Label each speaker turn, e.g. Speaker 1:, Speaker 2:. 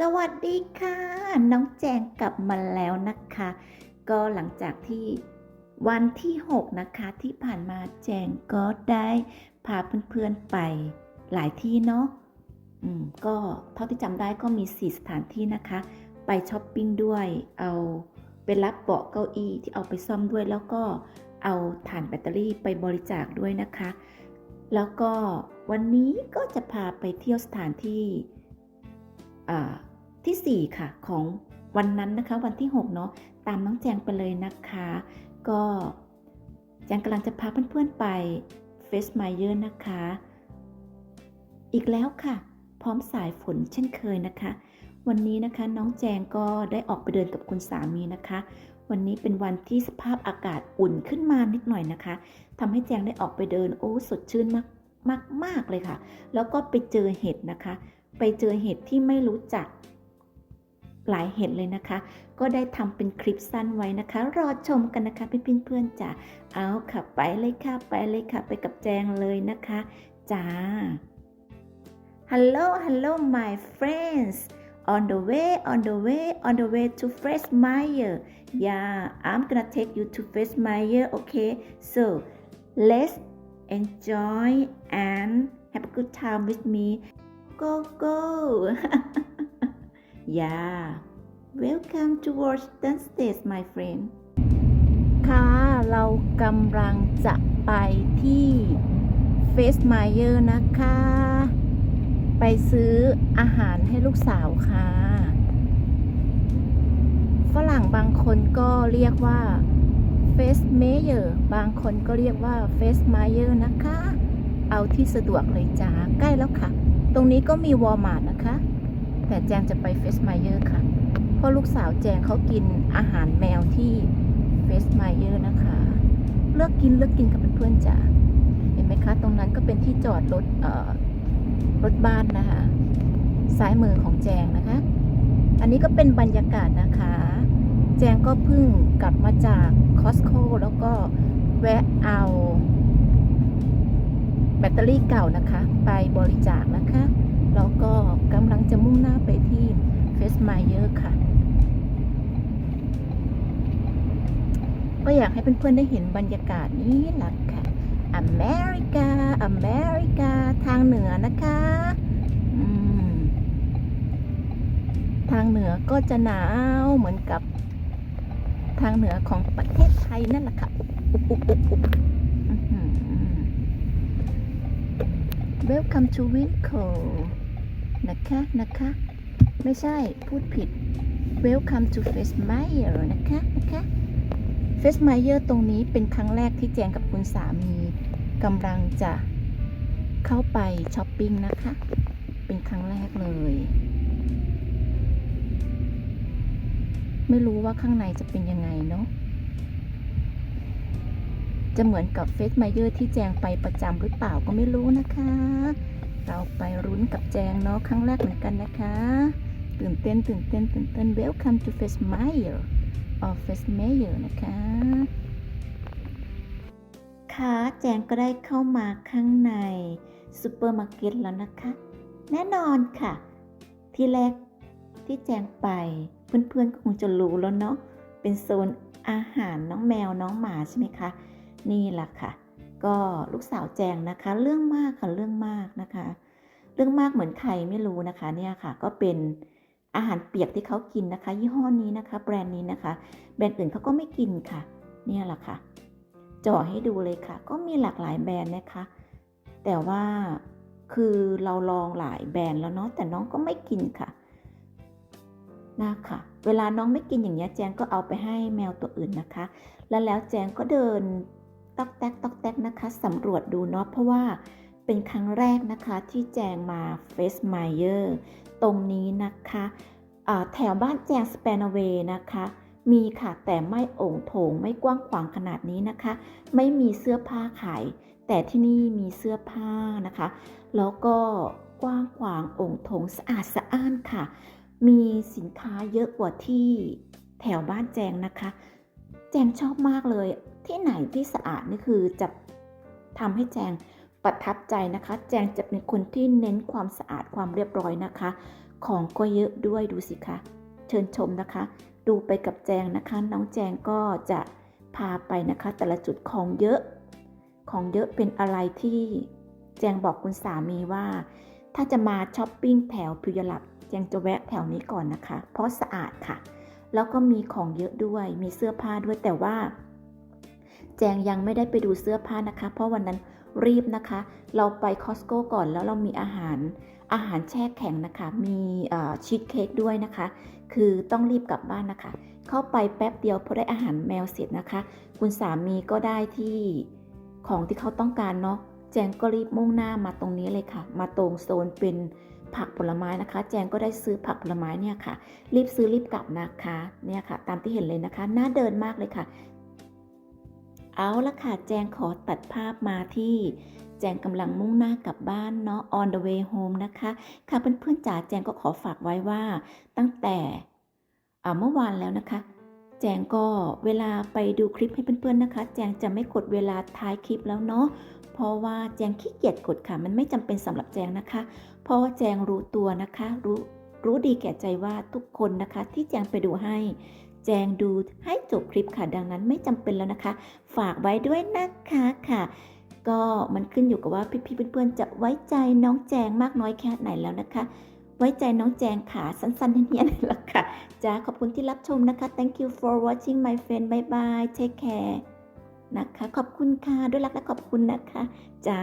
Speaker 1: สวัสดีค่ะ น้องแจงกลับมาแล้วนะคะ ก็หลังจากที่วันที่ 6 นะคะที่ผ่านมาแจงก็ได้พาเพื่อนๆไปหลายที่เนาะอืมก็เท่าที่จำได้ก็มี 4 สถานที่นะคะ ไปช้อปปิ้งด้วยเอาไปรับเบาะเก้าอี้ที่เอาไปซ่อมด้วยแล้วก็เอาถ่านแบตเตอรี่ไปบริจาคด้วยนะคะ แล้วก็วันนี้ก็จะพาไปเที่ยวสถานที่ ทีสี่ 4 ค่ะ ของวันนั้นนะคะ วันที่ 6 เนาะตามน้องแจงไปเลยนะคะ ก็แจงกำลังจะพาเพื่อนๆไปเฟสไมเยอร์นะคะ อีกแล้วค่ะ พร้อมสายฝนเช่นเคยนะคะ วันนี้นะคะน้องแจงก็ได้ออกไปเดินกับคุณสามีนะคะ วันนี้เป็นวันที่สภาพอากาศอุ่นขึ้นมานิดหน่อยนะคะทำให้แจงได้ออกไปเดินโอ้สดชื่นมากมากมากเลยค่ะ แล้วก็ไปเจอเห็ดนะคะ ไปเจอเห็ดที่ไม่รู้จัก หลายเห็ดเลยนะคะ ก็ได้ทำเป็นคลิปสั้นไว้นะคะ รอชมกันนะคะพี่เพื่อนๆจ้ะเอาค่ะไปเลยค่ะไปเลยค่ะ ไปกับแจงเลยนะคะจ้า Hello hello my friends on the way on the way on the way to Fresh Meyer yeah I'm gonna take you to Fresh Meyer okay so let's enjoy and have a good time with me go go yeah welcome to Washington State my friend ค่ะเรากำลังจะไปที่เฟสไมเยอร์นะคะ ไปซื้ออาหารให้ลูกสาวค่ะ ฝรั่งบางคนก็เรียกว่าเฟสเมเยอร์บางคนก็เรียกว่าเฟสไมเยอร์นะคะ เอาที่สะดวกเลยจ้าใกล้แล้วค่ะ ตรงนี้ก็มีวอลมาร์ทนะคะ แต่แจงจะไปเฟสไมเยอร์ค่ะ เพราะลูกสาวแจงเขากินอาหารแมวที่เฟสไมเยอร์นะคะ เลือกกินเลือกกินกับเพื่อนๆจ้าเห็นไหมคะ ตรงนั้นก็เป็นที่จอดรถเอ่อรถบ้านนะคะ ซ้ายมือของแจงนะคะ อันนี้ก็เป็นบรรยากาศนะคะ แจงก็เพิ่งกลับมาจากคอสโคแล้วก็แวะเอา ตเตอรี่เก่านะคะ ไปบริจาคนะคะ แล้วก็กำลังจะมุ่งหน้าไปที่เฟสไมเยอร์ค่ะ ก็อยากให้เพื่อนๆได้เห็นบรรยากาศนี้แหละค่ะ อเมริกา อเมริกา ทางเหนือนะคะทางเหนือก็จะหนาวเหมือนกับทางเหนือของประเทศไทยนั่นแหละค่ะ อุบอุบอุบอุบอื้อหือ Welcome to Winco นะคะนะคะ ไม่ใช่พูดผิด Welcome to f a c e m a y e r นะคะนะคะเฟสไมเยอร์ตรงนี้เป็นครั้งแรกที่แจงกับคุณสามีกำลังจะเข้าไปช้อปปิ้งนะคะ เป็นครั้งแรกเลย ไม่รู้ว่าข้างในจะเป็นยังไงเนาะ จะเหมือนกับเฟสไมเยอร์ที่แจงไปประจำหรือเปล่าก็ไม่รู้นะคะ เราไปรุ้นกับแจงเนาะครั้งแรกเหมือนกันนะคะ ตื่นเต้นตื่นเต้นตื่นเต้น Welcome to Face Meyer of Face Meyer นะคะค่ะแจงก็ได้เข้ามาข้างในซูเปอร์มาร์เก็ตแล้วนะคะ แน่นอนค่ะ ที่แรกที่แจงไปเพื่อนๆก็คงจะรู้แล้วเนาะเป็นโซนอาหารน้องแมวน้องหมาใช่ไหมคะ นี่แหละค่ะ ก็ลูกสาวแจงนะคะ เรื่องมากค่ะเรื่องมากนะคะ เรื่องมากเหมือนใครไม่รู้นะคะเนี่ยค่ะ ก็เป็นอาหารเปียกที่เขากินนะคะ ยี่ห้อนี้นะคะ แบรนด์นี้นะคะ แบรนด์อื่นเขาก็ไม่กินค่ะ เนี่ยแหละค่ะจ่อให้ดูเลยค่ะ ก็มีหลากหลายแบรนด์นะคะ แต่ว่าคือเราลองหลายแบรนด์แล้วเนาะแต่น้องก็ไม่กินค่ะนะคะเวลาน้องไม่กินอย่างเงี้ยแจงก็เอาไปให้แมวตัวอื่นนะคะ แล้วแล้วแจงก็เดิน ตอกแตกตอกแตกนะคะสำรวจดูเนาะเพราะว่าเป็นครั้งแรกนะคะที่แจงมาเฟสไมเยอร์ตรงนี้นะคะแถวบ้านแจงสเปนเวนะคะ มีค่ะแต่ไม่โอ่งโถงไม่กว้างขวางขนาดนี้นะคะ ไม่มีเสื้อผ้าขาย แต่ที่นี่มีเสื้อผ้านะคะ แล้วก็กว้างขวางโอ่งโถงสะอาดสะอ้านค่ะ มีสินค้าเยอะกว่าที่แถวบ้านแจงนะคะ แจงชอบมากเลย ที่ไหนที่สะอาดนี่คือจะทำให้แจงประทับใจนะคะ แจงจะเป็นคนที่เน้นความสะอาดความเรียบร้อยนะคะ ของก็เยอะด้วยดูสิคะเชิญชมนะคะ ดูไปกับแจงนะคะ น้องแจงก็จะพาไปนะคะ แต่ละจุดของเยอะ ของเยอะเป็นอะไรที่แจงบอกคุณสามีว่า ถ้าจะมาช้อปปิ้งแถวพิยลับแจงจะแวะแถวนี้ก่อนนะคะ เพราะสะอาดค่ะ แล้วก็มีของเยอะด้วยมีเสื้อผ้าด้วยแต่ว่า แจงยังไม่ได้ไปดูเสื้อผ้านะคะ เพราะวันนั้นรีบนะคะ เราไปคอสโก้ก่อนแล้วเรามีอาหาร อาหารแช่แข็งนะคะ มีชีสเค้กด้วยนะคะ คือต้องรีบกลับบ้านนะคะ เข้าไปแป๊บเดียวพอได้อาหารแมวเสร็จนะคะ คุณสามีก็ได้ที่ของที่เขาต้องการเนาะ แจงก็รีบมุ่งหน้ามาตรงนี้เลยค่ะ มาตรงโซนเป็นผักผลไม้นะคะ แจงก็ได้ซื้อผักผลไม้เนี่ยค่ะ รีบซื้อรีบกลับนะคะ เนี่ยค่ะ ตามที่เห็นเลยนะคะ น่าเดินมากเลยค่ะ เอาละค่ะ แจงขอตัดภาพมาที่แจงกำลังมุ่งหน้ากลับบ้านเนาะ on the way home นะคะ ค่ะเพื่อนๆจ๋าแจงก็ขอฝากไว้ว่า ตั้งแต่เมื่อวานแล้วนะคะ แจงก็เวลาไปดูคลิปให้เพื่อนๆนะคะ แจงจะไม่กดเวลาท้ายคลิปแล้วเนาะเพราะว่าแจงขี้เกียจกดค่ะ มันไม่จำเป็นสำหรับแจงนะคะ เพราะว่าแจงรู้ตัวนะคะ รู้รู้ดีแก่ใจว่าทุกคนนะคะ ที่แจงไปดูให้ แจงดูให้จบคลิปค่ะดังนั้นไม่จำเป็นแล้วนะคะ ฝากไว้ด้วยนะคะค่ะ ก็มันขึ้นอยู่กับว่าพี่ๆเพื่อนๆจะไว้ใจน้องแจงมากน้อยแค่ไหนแล้วนะคะ ไว้ใจน้องแจงขาสั้นๆเนียนๆแล้วค่ะจ้าขอบคุณที่รับชมนะคะ thank you for watching my friend bye bye take care นะคะ ขอบคุณค่ะด้วยรักและขอบคุณนะคะจ้า